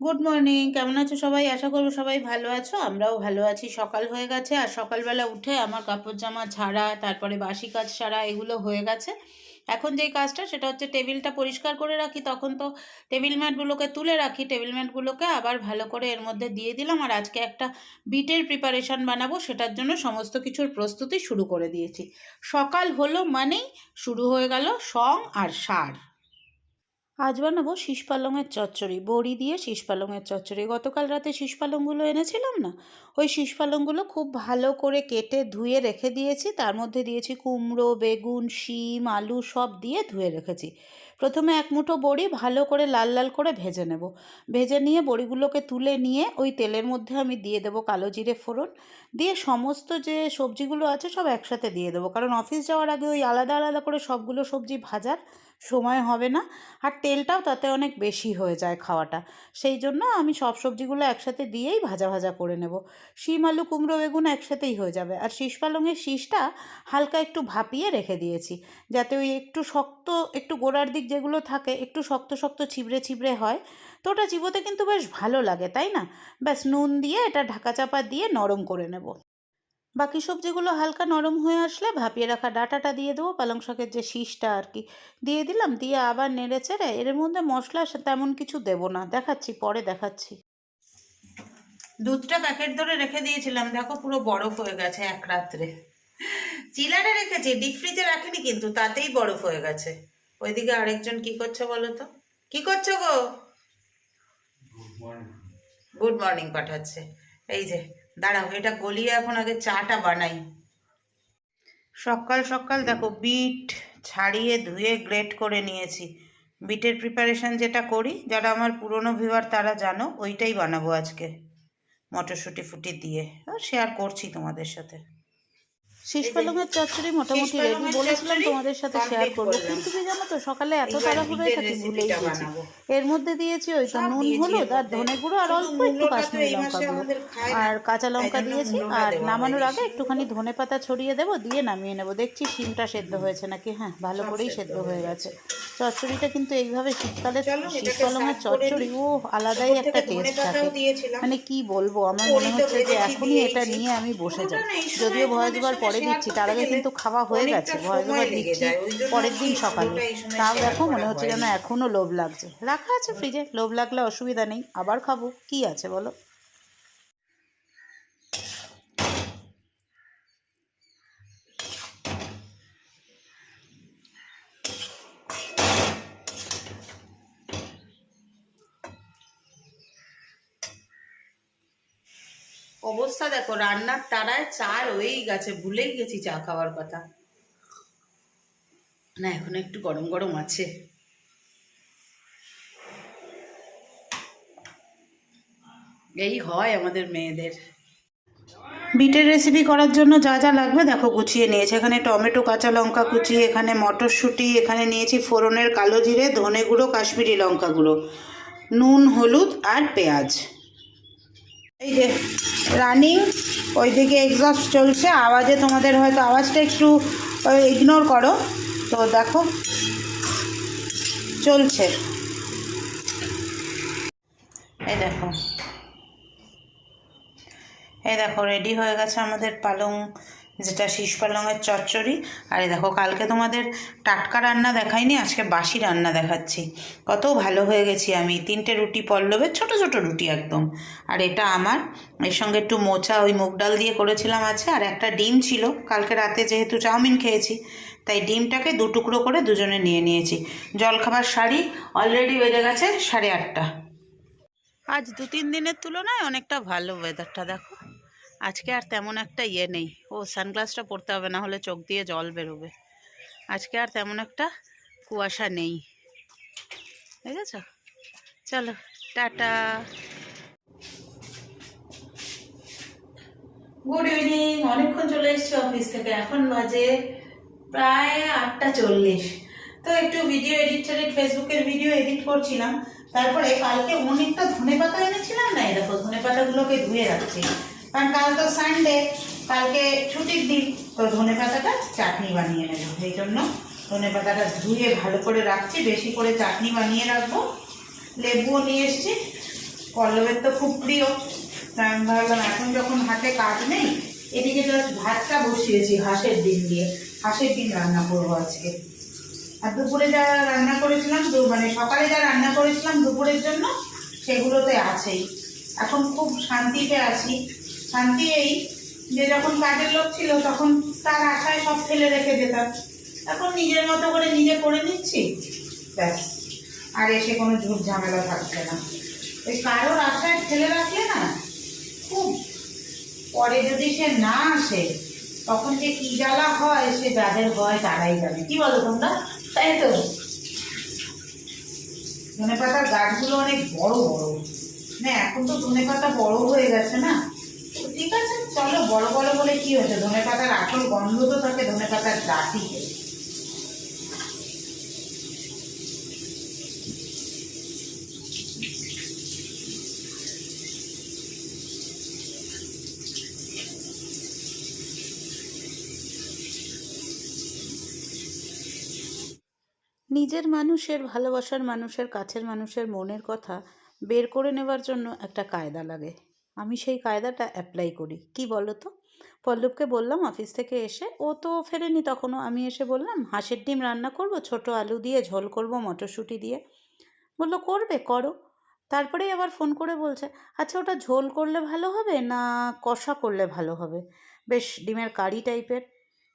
Good morning কেমন আছো সবাই? আশা করব সবাই ভালো আছো। আমরাও ভালো আছি। সকাল হয়ে গেছে আর সকালবেলা উঠে আমার কাপড় জামা ছাড়া, তারপরে বাসি কাজ সারা এগুলো হয়ে গেছে। এখন যেই কাজটা, সেটা হচ্ছে টেবিলটা পরিষ্কার করে রাখি। তখন তো টেবিল ম্যাটগুলোকে তুলে রাখি। টেবিল ম্যাটগুলোকে আবার ভালো করে এর মধ্যে দিয়ে দিলাম। আর আজকে একটা বিটের প্রিপারেশন বানাবো। সেটার জন্য সমস্ত কিছুর প্রস্তুতি শুরু করে দিয়েছি। সকাল হলো মানেই শুরু হয়ে গেল সং আর সার। আজ বানাবো শীষ পালংয়ের চচ্চড়ি। বড়ি দিয়ে শীষ পালংয়ের চচ্চড়ি। গতকাল রাতে শীষ পালংগুলো এনেছিলাম না? ওই শীষ পালংগুলো খুব ভালো করে কেটে ধুয়ে রেখে দিয়েছি। তার মধ্যে দিয়েছি কুমড়ো, বেগুন, শিম, আলু সব দিয়ে ধুয়ে রেখেছি। প্রথমে এক মুঠো বড়ি ভালো করে লাল লাল করে ভেজে নেব। ভেজে নিয়ে বড়িগুলোকে তুলে নিয়ে ওই তেলের মধ্যে আমি দিয়ে দেবো কালো জিরে ফোড়ন। দিয়ে সমস্ত যে সবজিগুলো আছে সব একসাথে দিয়ে দেবো। কারণ অফিস যাওয়ার আগে ওই আলাদা আলাদা করে সবগুলো সবজি ভাজার সময় হবে না। আর তেলটাও তাতে অনেক বেশি হয়ে যায় খাওয়াটা। সেই জন্য আমি সব সবজিগুলো একসাথে দিয়েই ভাজা ভাজা করে নেব। শিম, আলু, কুমড়ো, বেগুন একসাথেই হয়ে যাবে। আর শীষ পালংয়ের শীষটা হালকা একটু ভাপিয়ে রেখে দিয়েছি। যাতে ওই একটু শক্ত, একটু গোড়ার দিক যেগুলো থাকে, একটু শক্ত শক্ত ছিবড়ে ছিবড়ে হয়, তো ওটা চিবোতে কিন্তু বেশ ভালো লাগে, তাই না? ব্যাস নুন দিয়ে এটা ঢাকা চাপা দিয়ে নরম করে নেব। বাকি সবজিগুলো হালকা নরম হয়ে আসলে ভাপিয়ে রাখা ডাটাটা দিয়ে দেবো পালং শাকের যে শীষটা আর কি। দিয়ে দিলাম দিয়ে আবার নেড়ে চেড়ে এর মধ্যে মশলা তেমন কিছু দেবো না। দেখাচ্ছি পরে দেখাচ্ছি। দুধটা প্যাকেট ধরে রেখে দিয়েছিলাম দেখো পুরো বরফ হয়ে গেছে এক রাত্রে। চিলারে রেখেছি ডিপ ফ্রিজে রাখিনি কিন্তু তাতেই বরফ হয়ে গেছে। ওইদিকে আরেকজন কি করছে বলো তো? কি করছ গো? গুড মর্নিং পাঠাচ্ছে। এই যে দাঁড়াও, এটা গলিয়ে এখন আগে চাটা বানাই। সকাল সকাল দেখো বিট ছাড়িয়ে ধুয়ে গ্রেট করে নিয়েছি। বিটের প্রিপারেশান যেটা করি, যারা আমার পুরনো ভিউয়ার তারা জানো, ওইটাই বানাবো আজকে। মটরশুঁটি ফুটি দিয়ে শেয়ার করছি তোমাদের সাথে। শীষ পালংয়ের চচ্চড়ি মোটামুটি রেডি বলেছিলাম তোমাদের সাথে শেয়ার করব। কিন্তু কি জানো তো সকালে এত তাড়াহুড়োয় থাকি ভুলেই গেছি। এর মধ্যে দিয়েছি ওই তো নুন হলুদ আর ধনে গুঁড়ো আর অল্প একটু কাশ্মীরি লঙ্কা গুঁড়ো। আর কাঁচা লঙ্কা দিয়েছি আর নামানোর আগে একটুখানি ধনে পাতা ছড়িয়ে দেবো দিয়ে নামিয়ে নেব। দেখছি শিমটা সেদ্ধ হয়েছে নাকি? হ্যাঁ ভালো করেই সেদ্ধ হয়ে গেছে। চচ্চড়িটা কিন্তু এইভাবে শীতকালে শীত কলমের চচ্চড়ি ও আলাদাই একটা টেস্ট থাকে। মানে কি বলব আমার মনে হচ্ছে যে এখনই এটা নিয়ে আমি বসে যাই যদিও ভয়েস ওভার পরে দিচ্ছি তার আগে কিন্তু খাওয়া হয়ে গেছে ভয় ভয় দিচ্ছি পরের দিন সকালে। তাও দেখো মনে হচ্ছে যেন এখনও লোভ লাগছে। রাখা আছে ফ্রিজে লোভ লাগলে অসুবিধা নেই আবার খাব কি আছে বলো? অবস্থা দেখো, রান্নার তারায় চা রয়েই গেছে, ভুলেই গেছি চা খাওয়ার কথা। না, এখন একটু গরম গরম আছে। এই হয় আমাদের মেয়েদের। বিটের রেসিপি করার জন্য যা যা লাগবে, দেখো, গুছিয়ে নিয়েছি। এখানে টমেটো, কাঁচা লঙ্কা কুচি, এখানে মটরশুঁটি, এখানে নিয়েছি ফোড়নের কালো জিরে, ধনে গুঁড়ো, কাশ্মীরি লঙ্কা গুঁড়ো, নুন, হলুদ আর পেঁয়াজ। এই যে রানিং ওই ওইদিকে এক্সস্ট চলছে। আওয়াজে তোমাদের হয়তো আওয়াজটা একটু ইগনোর করো। তো দেখো, চলছে। এই দেখো। এই দেখো রেডি হয়ে গেছে আমাদের পালং যেটা শীষ পালংয়ের চচ্চড়ি। আর দেখো, কালকে তোমাদের টাটকা রান্না দেখাইনি, আজকে বাসি রান্না দেখাচ্ছি। কত ভালো হয়ে গেছি আমি। তিনটে রুটি পল্লবের, ছোট ছোট রুটি একদম। আর এটা আমার। এর সঙ্গে একটু মোচা, ওই মুগ ডাল দিয়ে করেছিলাম আছে, আর একটা ডিম ছিল। কালকে রাতে যেহেতু চাউমিন খেয়েছি, তাই ডিমটাকে দু টুকরো করে দুজনে নিয়ে নিয়েছি। জলখাবার শাড়ি অলরেডি বেজে গেছে সাড়ে আটটা। আজ দু তিন দিনের তুলনায় অনেকটা ভালো ওয়েদারটা দেখো। আজকে আর তেমন একটা ইয়ে নেই। ও সানগ্লাসটা পরতে হবে, না হলে চোখ দিয়ে জল বেরোবে। আজকে আর তেমন একটা কুয়াশা নেই। ঠিক আছে চলো, টাটা। গুড ইভিনিং অনেকক্ষণ চলে এসেছি অফিস থেকে। এখন বাজে প্রায় আটটা চল্লিশ। তো একটু ভিডিও এডিট টেডিট ফেসবুকের ভিডিও এডিট করছিলাম। তারপরে কালকে অনেকটা ধনে পাতা এনেছিলাম না? এরকম ধনে পাতাগুলোকে ধুয়ে রাখছি। কারণ কাল তো সানডে কালকে ছুটির দিন, তো ধনে পাতাটা চাটনি বানিয়ে নেব। এই জন্য ধনে পাতাটা ধুয়ে ভালো করে রাখছি, বেশি করে চাটনি বানিয়ে রাখব। লেবুও নিয়ে এসছি। পল্লবের তো খুব প্রিয়। আমি ভাবলাম, এখন যখন হাতে কাজ নেই, এদিকে জাস্ট ভাতটা বসিয়েছি হাঁসের ডিম দিয়ে। হাঁসের ডিম রান্না করব আজকে। আর দুপুরে যা রান্না করেছিলাম মানে সকালে যা রান্না করেছিলাম দুপুরের জন্য, সেগুলোতে আছেই। এখন খুব শান্তিতে আছি। শান্তি এই যে যখন কাজের লোক ছিল তখন তার আশায় সব ফেলে রেখে যেতাম। এখন নিজের মতো করে নিজে করে নিচ্ছি, ব্যাস। আর এসে কোনো ঝুট ঝামেলা থাকছে না। ওই কারোর আশায় ফেলে রাখলে না খুব পরে যদি সে না আসে, তখন যে কি জ্বালা হয়, সে যাদের হয় তারাই জানে। কি বলো তোমরা? তাই তো? ধনে পাতার গাছগুলো অনেক বড় বড়। না, এখন তো ধনে পাতা বড় হয়ে গেছে না। ঠিক আছে, চলো বড় বড় বলে কি হয়েছে? ধনে পাতার আসল গন্ধ তো থাকে ধনে পাতার ডাটিতে নিজের মানুষের ভালোবাসার মানুষের, কাছের মানুষের মনের কথা বের করে নেবার জন্য একটা কায়দা লাগে। আমি সেই কায়দাটা অ্যাপ্লাই করি। কি বলো তো পল্লবকে বললাম অফিস থেকে এসে, ও তো ফেরেনি তখনও। আমি এসে বললাম, হাঁসের ডিম রান্না করব, ছোট আলু দিয়ে ঝোল করব মটরশুঁটি দিয়ে। বলল, করবে, করো। তারপরেই আবার ফোন করে বলছে আচ্ছা ওটা ঝোল করলে ভালো হবে না কষা করলে ভালো হবে? বেশ, ডিমের কারি টাইপের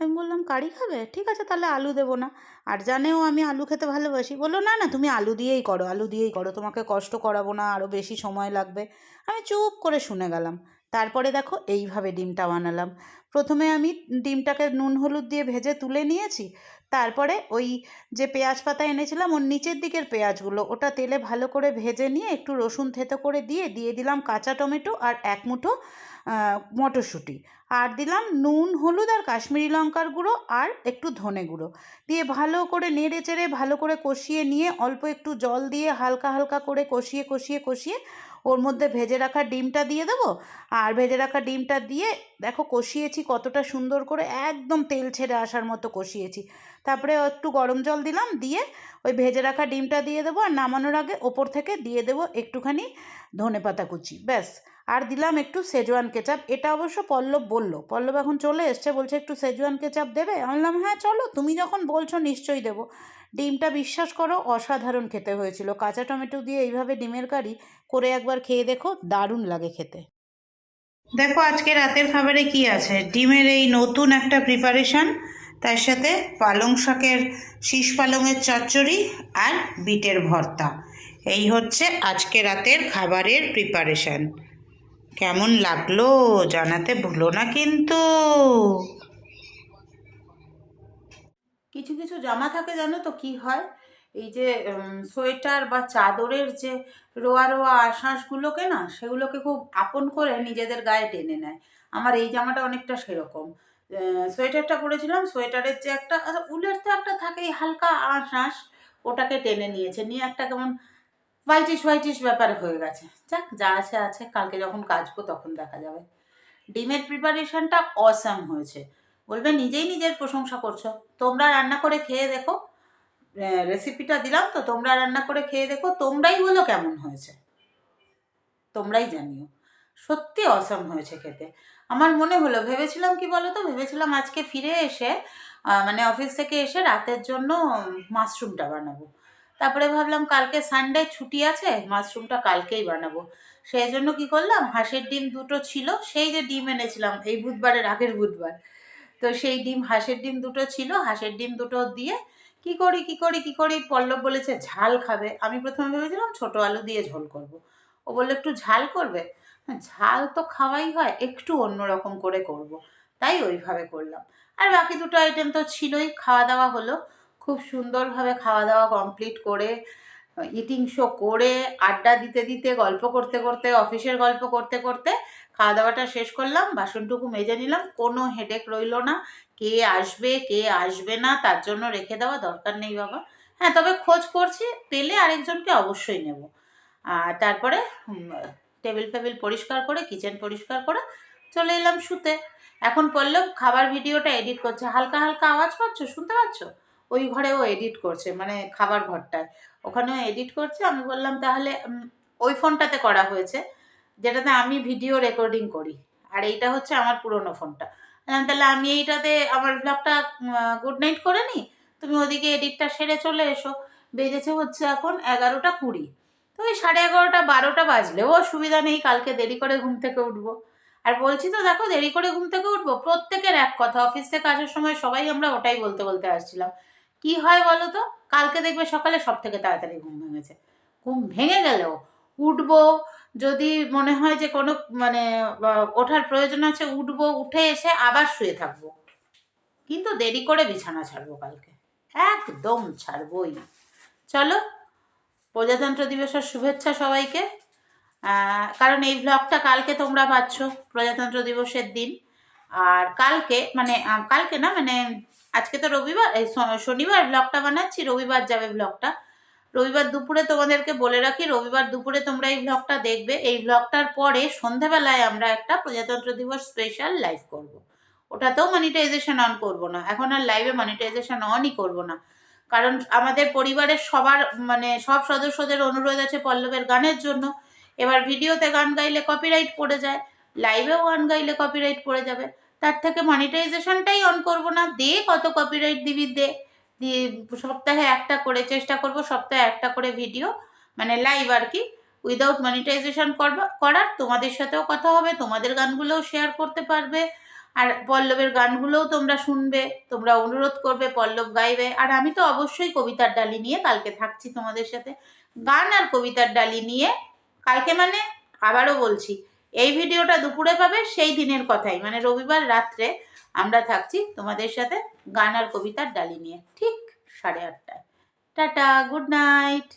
আমি বললাম, কারি খাবে? ঠিক আছে, তাহলে আলু দেবো না। আর জানেও আমি আলু খেতে ভালোবাসি। বলল, না না, তুমি আলু দিয়েই করো, আলু দিয়েই করো, তোমাকে কষ্ট করাবো না আরও বেশি সময় লাগবে। আমি চুপ করে শুনে গেলাম। তারপরে দেখো, এইভাবে ডিমটা বানালাম। প্রথমে আমি ডিমটাকে নুন হলুদ দিয়ে ভেজে তুলে নিয়েছি। তারপরে ওই যে পেঁয়াজ পাতা এনেছিলাম, ওর নিচের দিকের পেঁয়াজগুলো, ওটা তেলে ভালো করে ভেজে নিয়ে একটু রসুন থেতো করে দিয়ে দিয়ে দিলাম কাঁচা টমেটো আর এক মুঠো মটরশুঁটি। আর দিলাম নুন, হলুদ আর কাশ্মীরি লঙ্কার গুঁড়ো আর একটু ধনে গুঁড়ো। দিয়ে ভালো করে নেড়ে চেড়ে ভালো করে কষিয়ে নিয়ে অল্প একটু জল দিয়ে হালকা হালকা করে কষিয়ে কষিয়ে কষিয়ে ওর মধ্যে ভেজে রাখা ডিমটা দিয়ে দেবো। আর ভেজে রাখা ডিমটা দিয়ে দেখো কষিয়েছি কতটা সুন্দর করে, একদম তেল ছেড়ে আসার মতো কষিয়েছি। তারপরে একটু গরম জল দিলাম, দিয়ে ওই ভেজে রাখা ডিমটা দিয়ে দেবো। আর নামানোর আগে ওপর থেকে দিয়ে দেবো একটুখানি ধনে পাতা কুচি, ব্যাস। আর দিলাম একটু সেজওয়ান কেচাপ এটা অবশ্য পল্লব বলল। পল্লব এখন চলে এসছে, বলছে একটু সেজওয়ান কেচাপ দেবে? আমি বললাম হ্যাঁ চলো, তুমি যখন বলছো নিশ্চয়ই দেবো। ডিমটা বিশ্বাস করো, অসাধারণ খেতে হয়েছিল। কাঁচা টমেটো দিয়ে এইভাবে ডিমের কারি করে একবার খেয়ে দেখো, দারুণ লাগে খেতে। দেখো, আজকে রাতের খাবারে কি আছে? ডিমের এই নতুন একটা প্রিপারেশন তার সাথে পালং শাকের, শীষ পালংয়ের চচ্চড়ি আর বিটের ভর্তা। এই হচ্ছে আজকে রাতের খাবারের প্রিপারেশন কেমন লাগল জানাতে ভুলো না কিন্তু। কিছু কিছু জামা থাকে জানো তো কি হয়? এই যে সোয়েটার বা চাদরের যে রোয়া রোয়া আশ্বাসগুলোকে না, সেগুলোকে খুব আপন করে নিজেদের গায়ে টেনে নেয়। আমার এই জামাটা অনেকটা সেরকম। সোয়েটারটা পরেছিলাম, সোয়েটারের যে একটা উলের তো একটা থাকে এই হালকা আশ্বাস ওটাকে টেনে নিয়েছে। নিয়ে একটা কেমন হোয়াইটিশ হোয়াইটিশ ব্যাপার হয়ে গেছে। যাক, যা আছে আছে। কালকে যখন কাচবো তখন দেখা যাবে। ডিমের প্রিপারেশনটা অসাম হয়েছে। বলবে, নিজেই নিজের প্রশংসা করছ। তোমরা রান্না করে খেয়ে দেখো। রেসিপিটা দিলাম তো, তোমরা রান্না করে খেয়ে দেখো। তোমরাই বলো কেমন হয়েছে। তোমরাই জানিও। সত্যি অসাম হয়েছে খেতে। আমার মনে হলো, ভেবেছিলাম কি বলো তো ভেবেছিলাম আজকে ফিরে এসে মানে অফিস থেকে এসে রাতের জন্য মাশরুমটা বানাবো। তারপরে ভাবলাম কালকে সানডে ছুটি আছে মাশরুমটা কালকেই বানাবো। সেই জন্য কি করলাম হাঁসের ডিম দুটো ছিল সেই যে ডিম এনেছিলাম এই বুধবারের আগের বুধবার। তো সেই ডিম হাঁসের ডিম দুটো ছিল হাঁসের ডিম দুটো দিয়ে কি করি কি করি কি করি পল্লব বলেছে ঝাল খাবে। আমি প্রথমে ভেবেছিলাম ছোট আলু দিয়ে ঝোল করব। ও বলল একটু ঝাল করবে? হ্যাঁ, ঝাল তো খাওয়াই হয় একটু অন্যরকম করে করব। তাই ওইভাবে করলাম। আর বাকি দুটো আইটেম তো ছিলই খাওয়া দাওয়া হলো। খুব সুন্দরভাবে খাওয়া দাওয়া কমপ্লিট করে ইটিং শো করে, আড্ডা দিতে দিতে, গল্প করতে করতে অফিসের গল্প করতে করতে খাওয়া দাওয়াটা শেষ করলাম, বাসনটুকু মেজে নিলাম, কোনো হেডেক রইল না। কে আসবে কে আসবে না, তার জন্য রেখে দেওয়া দরকার নেই বাবা। হ্যাঁ তবে খোঁজ করছি, পেলে আরেকজনকে অবশ্যই নেব। আর তারপরে টেবিল ফেবিল পরিষ্কার করে কিচেন পরিষ্কার করে চলে এলাম শুতে। এখন পড়লেও খাবার ভিডিওটা এডিট করছে। হালকা হালকা আওয়াজ পাচ্ছ? শুনতে পাচ্ছ? ওই ঘরে ও এডিট করছে মানে খাবার ঘরটায়। ওখানেও এডিট করছে, আমি বললাম তাহলে ওই ফোনটাতে করা হয়েছে, যেটাতে আমি ভিডিও রেকর্ডিং করি। আর এইটা হচ্ছে আমার পুরনো ফোনটা। তাহলে আমি এইটাতে আমার ব্লগটা গুড নাইট করে নিই? তুমি ওদিকে এডিটটা সেরে চলে এসো। বেজেছে হচ্ছে এখন এগারোটা কুড়ি। তো ওই সাড়ে এগারোটা বারোটা বাজলেও অসুবিধা নেই, কালকে দেরি করে ঘুম থেকে উঠবো। আর বলছি, তো দেখো, দেরি করে ঘুম থেকে উঠবো। প্রত্যেকের এক কথা, অফিস থেকে আসার সময় সবাই আমরা ওটাই বলতে বলতে আসছিলাম। কি হয় বলো তো কালকে দেখবে সকালে সব থেকে তাড়াতাড়ি ঘুম ভেঙেছে। ঘুম ভেঙে গেলেও উঠবো, যদি মনে হয় যে কোনো মানে ওঠার প্রয়োজন আছে, উঠবো, উঠে এসে আবার শুয়ে থাকব। কিন্তু দেরি করে বিছানা ছাড়বো কালকে। একদম ছাড়বই চলো, প্রজাতন্ত্র দিবসের শুভেচ্ছা সবাইকে। কারণ এই ব্লগটা কালকে তোমরা পাচ্ছ, প্রজাতন্ত্র দিবসের দিন। আর কালকে মানে কালকে না মানে আজকে তো রবিবার, এই শনিবার ব্লগটা বানাচ্ছি, রবিবার যাবে ব্লগটা রবিবার দুপুরে তোমাদেরকে বলে রাখি, রবিবার দুপুরে তোমরা এই ব্লগটা দেখবে। এই ব্লগটার পরে সন্ধেবেলায় আমরা একটা প্রজাতন্ত্র দিবস স্পেশাল লাইভ করব। ওটাতেও মনিটাইজেশন অন করব না। এখন আর লাইভে মনিটাইজেশন অনই করব না। কারণ আমাদের পরিবারের সবার মানে সব সদস্যদের অনুরোধ আছে পল্লবের গানের জন্য। এবার ভিডিওতে গান গাইলে কপিরাইট পড়ে যায় লাইভেও গান গাইলে কপিরাইট পড়ে যাবে। তার থেকে মনিটাইজেশনটাই অন করব না। দে কত কপিরাইট দিবি, দে। দিয়ে সপ্তাহে একটা করে, চেষ্টা করব সপ্তাহে একটা করে ভিডিও মানে লাইভ আর কি উইদাউট মনিটাইজেশন করার। তোমাদের সাথেও কথা হবে, তোমাদের গানগুলোও শেয়ার করতে পারবে। আর পল্লবের গানগুলোও তোমরা শুনবে, তোমরা অনুরোধ করবে পল্লব গাইবে। আর আমি তো অবশ্যই কবিতার ডালি নিয়ে কালকে থাকছি তোমাদের সাথে। গান আর কবিতার ডালি নিয়ে, কালকে মানে আবারও বলছি এই ভিডিওটা দুপুরে পাবে, সেই দিনের কথাই। মানে রবিবার রাত্রে আমরা থাকছি তোমাদের সাথে গান আর কবিতার ডালি নিয়ে, ঠিক সাড়ে আটটায়। Tata, good night.